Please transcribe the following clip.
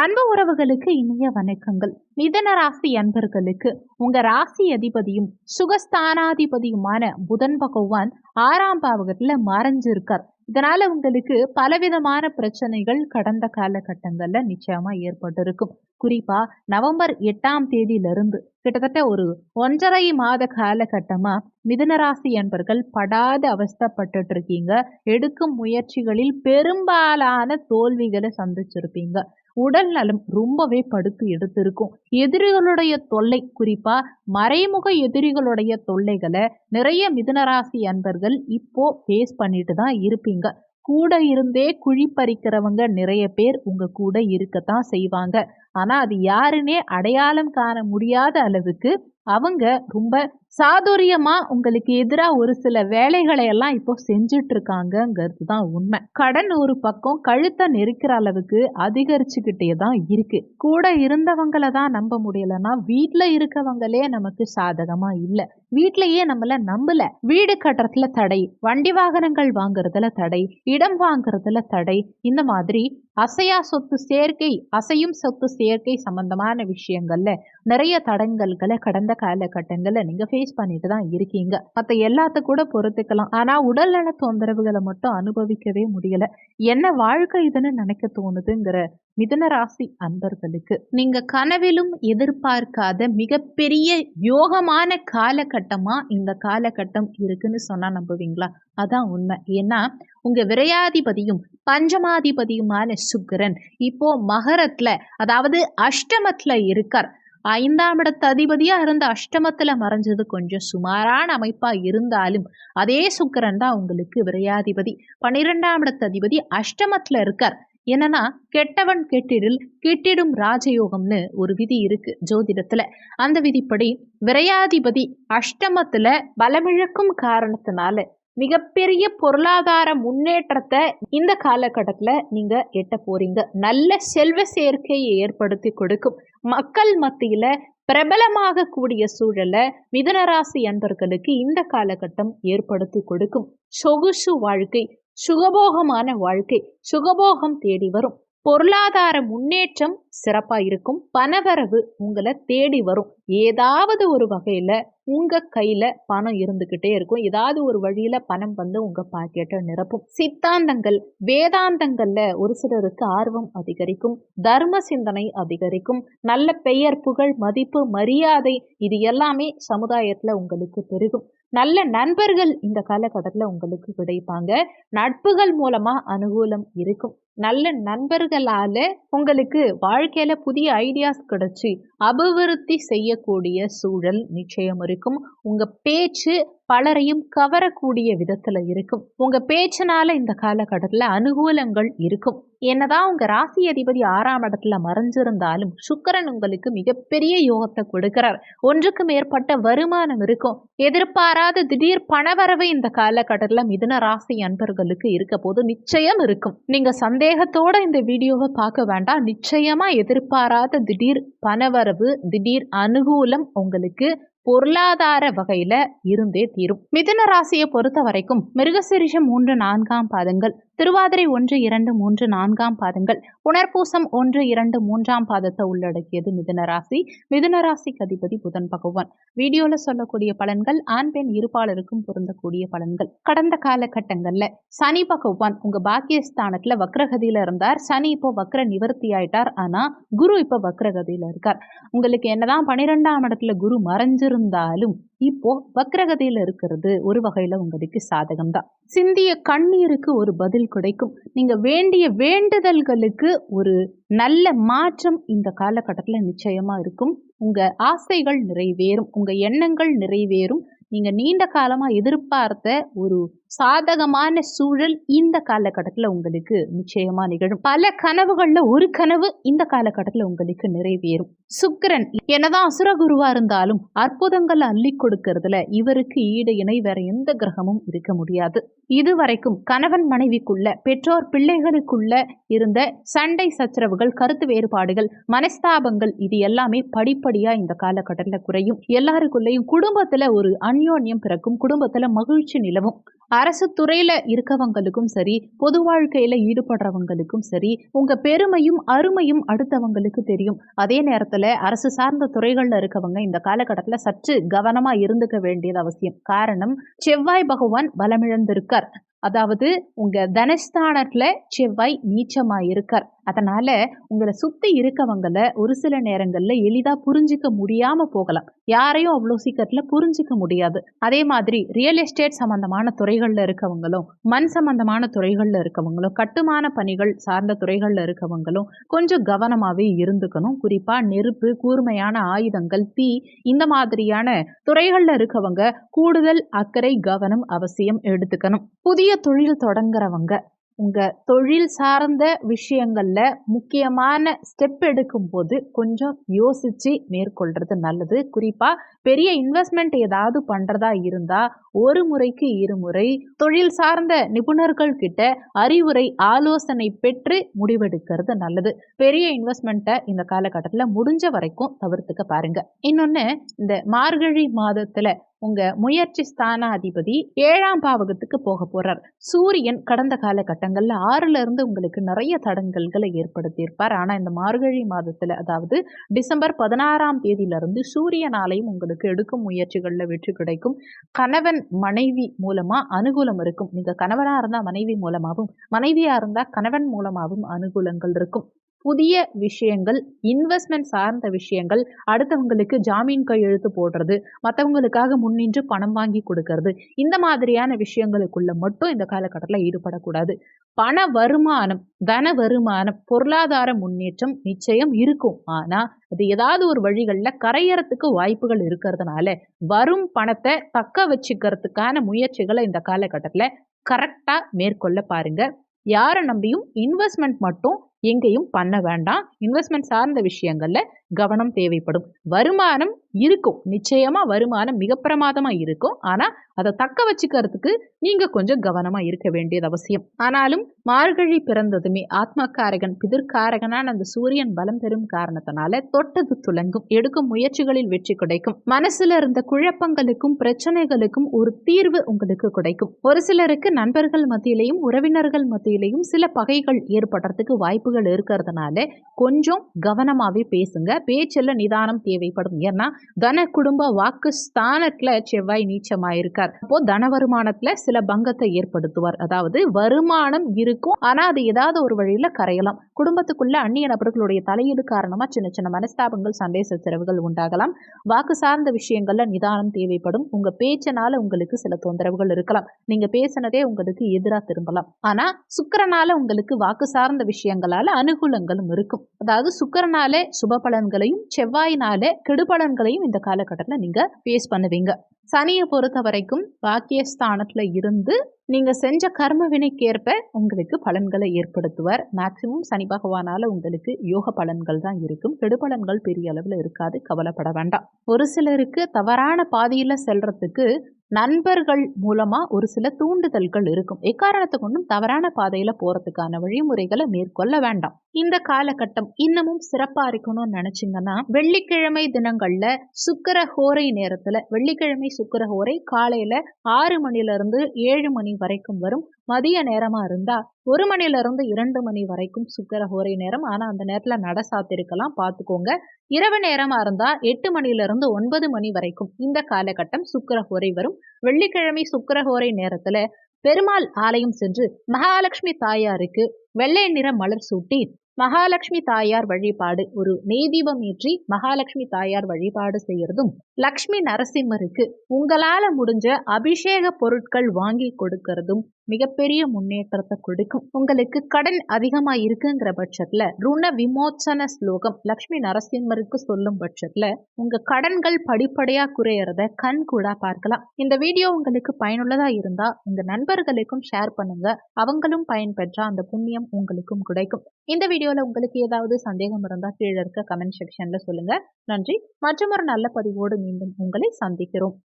அன்பு உறவுகளுக்கு இனிய வணக்கங்கள். மிதன ராசி அன்பர்களுக்கு உங்க ராசி அதிபதியும் சுகஸ்தானாதிபதியுமான புதன் பகவான் ஆறாம் பாவகத்துல மறைஞ்சிருக்கார். இதனால உங்களுக்கு பலவிதமான பிரச்சனைகள் கடந்த காலகட்டங்கள்ல நிச்சயமா ஏற்பட்டிருக்கும். குறிப்பா நவம்பர் எட்டாம் தேதியிலிருந்து கிட்டத்தட்ட ஒரு ஒன்றரை மாத காலகட்டமா மிதுனராசி என்பர்கள் படாத அவஸ்தப்பட்டு இருக்கீங்க எடுக்கும் முயற்சிகளில் பெரும்பாலான தோல்விகளை சந்திச்சிருப்பீங்க. உடல் நலம் ரொம்பவே படுத்து எடுத்திருக்கும். எதிரிகளுடைய தொல்லை குறிப்பா மறைமுக எதிரிகளுடைய தொல்லைகளை நிறைய மிதுனராசி அன்பர்கள் இப்போ ஃபேஸ் பண்ணிட்டு தான் இருப்பீங்க. கூட இருந்தே குழி பறிக்கிறவங்க நிறைய பேர் உங்க கூட இருக்கத்தான் செய்வாங்க. ஆனா அது யாருன்னே அடையாளம் காண முடியாத அளவுக்கு அவங்க ரொம்ப சாதுரியமா உங்களுக்கு எதிராக ஒரு சில வேலைகளை எல்லாம் இப்போ செஞ்சுட்டு இருக்காங்கங்கிறது தான் உண்மை. கடன் ஒரு பக்கம் கழுத்தை நெருக்கிற அளவுக்கு அதிகரிச்சுக்கிட்டே தான் இருக்கு. கூட இருந்தவங்களை தான் நம்ப முடியலன்னா வீட்டில் இருக்கவங்களே நமக்கு சாதகமா இல்லை. வீட்லயே நம்மள நம்பல. வீடு கட்டுறதுல தடை. வண்டி வாகனங்கள் வாங்குறதுல தடை. இடம் வாங்குறதுல தடை. இந்த மாதிரி அசையா சொத்து சேர்க்கை அசையும் சொத்து சேர்க்கை சம்பந்தமான விஷயங்கள்ல நிறைய தடங்கல்களை கடந்த காலகட்டங்களில் நீங்க ஃபேஸ் பண்ணிட்டு தான் இருக்கீங்க. மற்ற எல்லாத்த கூட பொறுத்துக்கலாம். ஆனா உடல்நல தொந்தரவுகளை மட்டும் அனுபவிக்கவே முடியல. என்ன வாழ்க்கை இதுன்னு நினைக்க தோணுதுங்கிற மிதன ராசி அன்பர்களுக்கு. நீங்க கனவிலும் எதிர்பார்க்காத மிகப்பெரிய யோகமான காலகட்டமா இந்த காலகட்டம் இருக்குன்னு சொன்னா நம்புவீங்களா? அதான் உண்மை. ஏன்னா உங்க விரையாதிபதியும் பஞ்சமாதிபதியுமான சுக்கரன். இப்போ மகரத்துல அதாவது அஷ்டமத்துல இருக்கார். ஐந்தாம் இடத்து அதிபதியா இருந்த அஷ்டமத்துல மறைஞ்சது கொஞ்சம் சுமாரான அமைப்பா இருந்தாலும் அதே சுக்கரன் தான் உங்களுக்கு விரையாதிபதி. பன்னிரெண்டாம் இடத்து அதிபதி அஷ்டமத்துல இருக்கார். என்னன்னா கெட்டவன் கெட்டிடில் கெட்டிடும் ராஜயோகம்னு ஒரு விதி இருக்கு ஜோதிடத்துல. அந்த விதிப்படி விரையாதிபதி அஷ்டமத்துல பலமிழக்கும் காரணத்தினால மிகப்பெரிய பொருளாதார முன்னேற்றத்தை இந்த காலகட்டத்தில் நீங்கள் எட்ட போறீங்க. நல்ல செல்வ சேர்க்கையை ஏற்படுத்தி கொடுக்கும். மக்கள் மத்தியில் பிரபலமாக கூடிய சூழலை மிதனராசி அன்பர்களுக்கு இந்த காலகட்டம் ஏற்படுத்தி கொடுக்கும். சொகுசு வாழ்க்கை சுகபோகமான வாழ்க்கை சுகபோகம் தேடி வரும். பொருளாதார முன்னேற்றம் சிறப்பாக இருக்கும் பணவரவு உங்களை தேடி வரும். ஏதாவது ஒரு வகையில் உங்கள் கையில் பணம் இருந்துக்கிட்டே இருக்கும். ஏதாவது ஒரு வழியில் பணம் வந்து உங்கள் பாக்கெட்டை நிரப்பும். சித்தாந்தங்கள் வேதாந்தங்களில் ஒரு சிலருக்கு ஆர்வம் அதிகரிக்கும். தர்ம சிந்தனை அதிகரிக்கும். நல்ல பெயர் புகழ் மதிப்பு மரியாதை இது எல்லாமே சமுதாயத்தில் உங்களுக்கு பெருகும். நல்ல நண்பர்கள் இந்த காலகட்டத்தில் உங்களுக்கு கிடைப்பாங்க. நட்புகள் மூலமாக அனுகூலம் இருக்கும். நல்ல நண்பர்களால் உங்களுக்கு வாழ்க்கையில் புதிய ஐடியாஸ் கிடைச்சி அபிவிருத்தி செய்யக்கூடிய சூழல் நிச்சயம் இருக்கும். உங்கள் பேச்சு பலரையும் கவரக்கூடிய விதத்துல இருக்கும். உங்க பேச்சினால இந்த காலகட்டத்தில் அனுகூலங்கள் இருக்கும். என்னதான் உங்க ராசி அதிபதி ஆறாம் இடத்துல மறைஞ்சிருந்தாலும் சுக்கரன் உங்களுக்கு மிகப்பெரிய யோகத்தை கொடுக்கிறார். ஒன்றுக்கு மேற்பட்ட வருமானம் இருக்கும். எதிர்பாராத திடீர் பணவரவு இந்த காலகட்டத்தில் மிதுன ராசி அன்பர்களுக்கு இருக்க போது நிச்சயம் இருக்கும். நீங்க சந்தேகத்தோட இந்த வீடியோவை பார்க்க வேண்டாம். நிச்சயமா எதிர்பாராத திடீர் பணவரவு திடீர் அனுகூலம் உங்களுக்கு பொருளாதார வகையில இருந்தே தீரும். மிதுன ராசியை பொறுத்த வரைக்கும் மிருகசிரிஷம் மூன்று நான்காம் பாதங்கள். திருவாதிரை ஒன்று இரண்டு மூன்று நான்காம் பாதங்கள். புனர்பூசம் ஒன்று இரண்டு மூன்றாம் பாதத்தை உள்ளடக்கியது மிதுன ராசி. மிதுன ராசிக்கு அதிபதி புதன் பகவான். வீடியோல சொல்லக்கூடிய பலன்கள் ஆண் பெண் இருபாலருக்கும் பொருந்தக்கூடிய பலன்கள். கடந்த காலகட்டங்கள்ல சனி பகவான் உங்க பாக்கியஸ்தானத்துல வக்ரகதியில இருந்தார். சனி இப்போ வக்ர நிவர்த்தி ஆயிட்டார். ஆனா குரு இப்ப வக்ரகதியில இருக்கார். உங்களுக்கு என்னதான் பனிரெண்டாம் இடத்துல குரு மறைஞ்சிருந்தாலும் இப்போ வக்ரகதியில இருக்கிறது ஒரு வகையில உங்களுக்கு சாதகம் தான் சிந்திய கண்ணீருக்கு ஒரு பதில் கிடைக்கும். நீங்க வேண்டிய வேண்டுதல்களுக்கு ஒரு நல்ல மாற்றம் இந்த காலகட்டத்தில் நிச்சயமா இருக்கும். உங்க ஆசைகள் நிறைவேறும். உங்க எண்ணங்கள் நிறைவேறும். நீங்க நீண்ட காலமா எதிர்பார்த்த ஒரு சாதகமான சூழல் இந்த காலகட்டத்தில் உங்களுக்கு நிச்சயமா நிகழும். பல கனவுகள்ல ஒரு கனவு இந்த காலகட்டத்தில் உங்களுக்கு நிறைவேறும். சுக்கரன் என்னதான் அசுரகுருவா இருந்தாலும் அற்புதங்களை அள்ளி கொடுக்கறதுல இவருக்கு ஈடு இணை வேற எந்த கிரகமும் இருக்க முடியாது. இதுவரைக்கும் கணவன் மனைவிக்குள்ள பெற்றோர் பிள்ளைகளுக்குள்ள இருந்த சண்டை சச்சரவுகள் கருத்து வேறுபாடுகள் மனஸ்தாபங்கள் இது எல்லாமே படிப்படியா இந்த காலகட்டத்தில் குறையும். எல்லாருக்குள்ளேயும் குடும்பத்துல ஒரு அந்யோன்யம் பிறக்கும் குடும்பத்துல மகிழ்ச்சி நிலவும். அரசு துறையில இருக்கவங்களுக்கும் சரி பொது வாழ்க்கையில ஈடுபடுறவங்களுக்கும் சரி உங்க பெருமையும் அருமையும் அடுத்தவங்களுக்கு தெரியும். அதே நேரத்துல அரசு சார்ந்த துறைகள்ல இருக்கவங்க இந்த காலகட்டத்துல சற்று கவனமா இருந்துக்க வேண்டியது அவசியம். காரணம் செவ்வாய் பகவான் பலமிழந்திருக்கார் அதாவது உங்க தனஸ்தானத்துல செவ்வாய் நீச்சமா இருக்கார் அதனால உங்களை சுத்தி இருக்கவங்கள ஒரு சில நேரங்கள்ல எளிதா புரிஞ்சிக்க முடியாம போகலாம். யாரையும் அவ்வளோ சீக்கிரத்துல புரிஞ்சிக்க முடியாது. அதே மாதிரி ரியல் எஸ்டேட் சம்பந்தமான துறைகள்ல இருக்கவங்களும் மண் சம்பந்தமான துறைகள்ல இருக்கவங்களும் கட்டுமான பணிகள் சார்ந்த துறைகள்ல இருக்கவங்களும் கொஞ்சம் கவனமாவே இருந்துக்கணும். குறிப்பா நெருப்பு கூர்மையான ஆயுதங்கள் தீ இந்த மாதிரியான துறைகள்ல இருக்கவங்க கூடுதல் அக்கறை கவனம் அவசியம் எடுத்துக்கணும். புதிய தொழில் தொடங்குறவங்க உங்க தொழில் சார்ந்த விஷயங்கள்ல முக்கியமான ஸ்டெப் எடுக்கும்போது கொஞ்சம் யோசிச்சு மேற்கொள்றது நல்லது. குறிப்பா பெரிய இன்வெஸ்ட்மெண்ட் ஏதாவது பண்றதா இருந்தா ஒரு முறைக்கு இருமுறை தொழில் சார்ந்த நிபுணர்கள் கிட்ட அறிவுரை ஆலோசனை பெற்று முடிவெடுக்கிறது நல்லது. பெரிய இன்வெஸ்ட்மெண்ட்டை இந்த காலகட்டத்தில் முடிஞ்ச வரைக்கும் தவிர்த்துக்க பாருங்க. இன்னொன்று இந்த மார்கழி மாதத்தில் உங்க முயற்சி ஸ்தானாதிபதி ஏழாம் பாவகத்துக்கு போக போறார். சூரியன் கடந்த காலகட்டங்கள்ல ஆறுல இருந்து உங்களுக்கு நிறைய தடங்கல்களை ஏற்படுத்தியிருப்பார். ஆனா இந்த மார்கழி மாதத்துல அதாவது டிசம்பர் பதினாறாம் தேதியிலிருந்து சூரியனாலையும் உங்களுக்கு எடுக்கும் முயற்சிகள்ல வெற்றி கிடைக்கும். கணவன் மனைவி மூலமா அனுகூலம் இருக்கும். நீங்க கணவனா இருந்தா மனைவி மூலமாகவும் மனைவியா இருந்தா கணவன் மூலமாகவும் அனுகூலங்கள் இருக்கும். புதிய விஷயங்கள் இன்வெஸ்ட்மெண்ட் சார்ந்த விஷயங்கள் அடுத்தவங்களுக்கு ஜாமீன் கையெழுத்து போடுறது மற்றவங்களுக்காக முன்னின்று பணம் வாங்கி கொடுக்கறது இந்த மாதிரியான விஷயங்களுக்குள்ள மட்டும் இந்த காலகட்டத்தில் ஈடுபடக்கூடாது. பண வருமானம் தன வருமானம் பொருளாதார முன்னேற்றம் நிச்சயம் இருக்கும். ஆனா அது ஏதாவது ஒரு வழிகளில் கரையறத்துக்கு வாய்ப்புகள் இருக்கிறதுனால வரும் பணத்தை தக்க வச்சுக்கிறதுக்கான முயற்சிகளை இந்த காலகட்டத்தில் கரெக்டாக மேற்கொள்ள பாருங்க. யாரை நம்பியும் இன்வெஸ்ட்மெண்ட் மட்டும் எங்கேயும் பண்ண வேண்டாம். இன்வெஸ்ட்மெண்ட் சார்ந்த விஷயங்களில் கவனம் தேவைப்படும். வருமானம் இருக்கும். நிச்சயமாக வருமானம் மிக பிரமாதமாக இருக்கும். ஆனால் அதை தக்க வச்சுக்கிறதுக்கு நீங்கள் கொஞ்சம் கவனமாக இருக்க வேண்டியது அவசியம். ஆனாலும் மார்கழி பிறந்ததுமே ஆத்மக்காரகன் பிதிர்காரகனான அந்த சூரியன் பலம் பெறும் காரணத்தினால தொட்டது துலங்கும். எடுக்கும் முயற்சிகளில் வெற்றி கிடைக்கும். மனசுல இருந்த குழப்பங்களுக்கும் பிரச்சனைகளுக்கும் ஒரு தீர்வு உங்களுக்கு கிடைக்கும். ஒரு சிலருக்கு நண்பர்கள் மத்தியிலையும் உறவினர்கள் மத்தியிலையும் சில பகைகள் ஏற்படுறதுக்கு வாய்ப்புகள் இருக்கிறதுனால கொஞ்சம் கவனமாகவே பேசுங்க. பேச்சில் நிதானம் தேவைப்படும். ஏன்னா தன குடும்ப வாக்கு ஸ்தானத்துல செவ்வாய் நீச்சமாயிருக்கார். அப்போ தன வருமானத்துல சில பங்கத்தை ஏற்படுத்துவார். அதாவது வருமானம் இருக்கும். ஆனா அது ஏதாவது ஒரு வழியில கரையலாம். குடும்பத்துக்குள்ள அந்நிய நபர்களுடைய தலையீடு காரணமா சின்ன சின்ன மனஸ்தாபங்கள் சண்டை சச்சரவுகள் உண்டாகலாம். வாக்கு சார்ந்த விஷயங்கள்ல நிதானம் தேவைப்படும். உங்க பேச்சனால உங்களுக்கு சில தொந்தரவுகள் இருக்கலாம். நீங்க பேசினதே உங்களுக்கு எதிராக திரும்பலாம். ஆனா சுக்கரனால உங்களுக்கு வாக்கு சார்ந்த விஷயங்களால அனுகூலங்களும் இருக்கும். அதாவது சுக்கரனால சுப பலன்களையும் செவ்வாயினால கெடுபலன்களையும் இந்த காலகட்டத்தில் நீங்கள் ஃபேஸ் பண்ணுவீங்க. சனியை பொறுத்த வரைக்கும் பாக்கியஸ்தானத்தில் இருந்து நீங்க செஞ்ச கர்ம வினைக்கேற்ப உங்களுக்கு பலன்களை ஏற்படுத்துவார். மேக்சிமம் சனி பகவானால உங்களுக்கு யோக பலன்கள் தான் இருக்கும். கெடுபலன்கள் பெரிய அளவில் இருக்காது. கவலைப்பட வேண்டாம். ஒரு சிலருக்கு தவறான பாதையில் செல்றதுக்கு நண்பர்கள் மூலமாக ஒரு சில தூண்டுதல்கள் இருக்கும். எக்காரணத்தை கொண்டும் தவறான பாதையில் போகிறதுக்கான வழிமுறைகளை மேற்கொள்ள வேண்டாம். இந்த காலகட்டம் இன்னமும் சிறப்பாக இருக்கணும்னு நினச்சிங்கன்னா வெள்ளிக்கிழமை தினங்களில் சுக்கர ஹோரை நேரத்தில் வெள்ளிக்கிழமை சுக்கர ஹோரை காலையில் ஆறு மணிலேருந்து ஏழு மணி வரைக்கும் வரும். மதிய நேரமா இருந்தா ஒரு மணில இருந்து இரண்டு மணி வரைக்கும் சுக்கர ஹோரை நேரம். ஆனா அந்த நேரத்துல நட சாத்திருக்கலாம். பார்த்துக்கோங்க இரவு நேரமா இருந்தா எட்டு மணில இருந்து ஒன்பது மணி வரைக்கும் இந்த காலகட்டம் சுக்கர ஹோரை வரும். வெள்ளிக்கிழமை சுக்கர ஹோரை நேரத்துல பெருமாள் ஆலயம் சென்று மகாலட்சுமி தாயாருக்கு வெள்ளை நிற மலர் சூட்டி மகாலட்சுமி தாயார் வழிபாடு ஒரு நெய்தீபம் ஏற்றி மகாலட்சுமி தாயார் வழிபாடு செய்யறதும் லக்ஷ்மி நரசிம்மருக்கு உங்களால முடிஞ்ச அபிஷேக பொருட்கள் வாங்கி கொடுக்கறதும் மிகப்பெரிய முன்னேற்றத்தை கொடுக்கும். உங்களுக்கு கடன் அதிகமா இருக்குங்கிற பட்சத்துல ருண விமோச்சன ஸ்லோகம் லக்ஷ்மி நரசிம்மருக்கு சொல்லும் பட்சத்துல உங்க கடன்கள் படிப்படியா குறையறத கண் கூட பார்க்கலாம். இந்த வீடியோ உங்களுக்கு பயனுள்ளதா இருந்தா உங்க நண்பர்களுக்கும் ஷேர் பண்ணுங்க. அவங்களும் பயன்பெற்றா அந்த புண்ணியம் உங்களுக்கும் கிடைக்கும். இந்த வீடியோல உங்களுக்கு ஏதாவது சந்தேகம் இருந்தா கீழே இருக்க கமெண்ட் செக்ஷன்ல சொல்லுங்க. நன்றி. மற்றும் ஒரு நல்ல பதிவோடு மீண்டும் உங்களை சந்திக்கிறோம்.